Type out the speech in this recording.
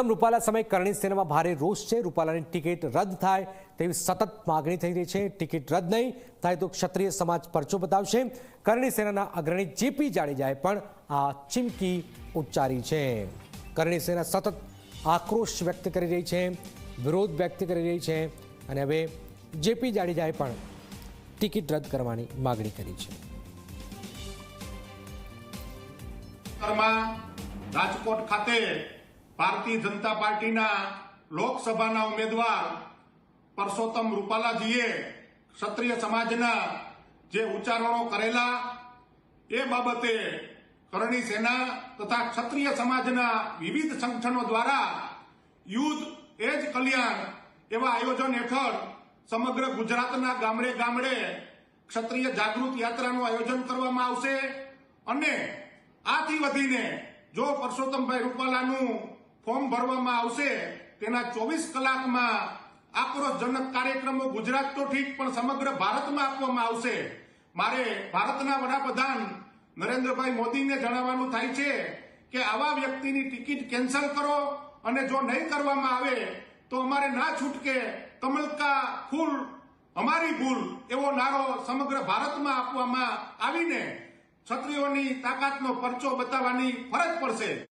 પરસોત્તમ રૂપાલા સમય કરણી સેનામાં ભારે રોષ છે. રૂપાલાની ટિકિટ રદ થાય તેવી સતત માગણી થઈ રહી છે. ટિકિટ રદ નહીં થાય તો ક્ષત્રિય સમાજ પરચો બતાવશે. કરણી સેનાના અગ્રણી જેપી જાડેજાએ પણ આ ચીમકી ઉચ્ચારી છે. કરણી સેના સતત આક્રોશ વ્યક્ત કરી રહી છે, વિરોધ વ્યક્ત કરી રહી છે અને હવે જેપી જાડેજાએ પણ ટિકિટ રદ કરવાની માગણી કરી છે. રાજકોટ ખાતે ભારતીય જનતા પાર્ટીના લોકસભાના ઉમેદવાર પરસોત્તમ રૂપાલાજીએ ક્ષત્રિય સમાજના જે ઉચ્ચારણો કરેલા એ બાબતે કરણી સેના તથા ક્ષત્રિય સમાજના વિવિધ સંગઠનો દ્વારા યુદ્ધ એ જ કલ્યાણ એવા આયોજન હેઠળ સમગ્ર ગુજરાતના ગામડે ગામડે ક્ષત્રિય જાગૃત યાત્રાનું આયોજન કરવામાં આવશે. અને આથી વધીને જો પરસોત્તમભાઈ રૂપાલાનું ફોર્મ ભરવામાં આવશે, તેના ચોવીસ કલાકમાં આક્રોશજનક કાર્યક્રમો ગુજરાત તો ઠીક, પણ સમગ્ર ભારતમાં આપવામાં આવશે. મારે ભારતના વડાપ્રધાન નરેન્દ્રભાઈ મોદીને જણાવવાનું થાય છે કે આવા વ્યક્તિની ટિકિટ કેન્સલ કરો અને જો નહીં કરવામાં આવે, તો અમારે ના છૂટકે કમલકા ફૂલ, અમારી ભૂલ, એવો નારો સમગ્ર ભારતમાં આપવામાં આવીને છત્રીઓની તાકાતનો પરચો બતાવવાની ફરજ પડશે.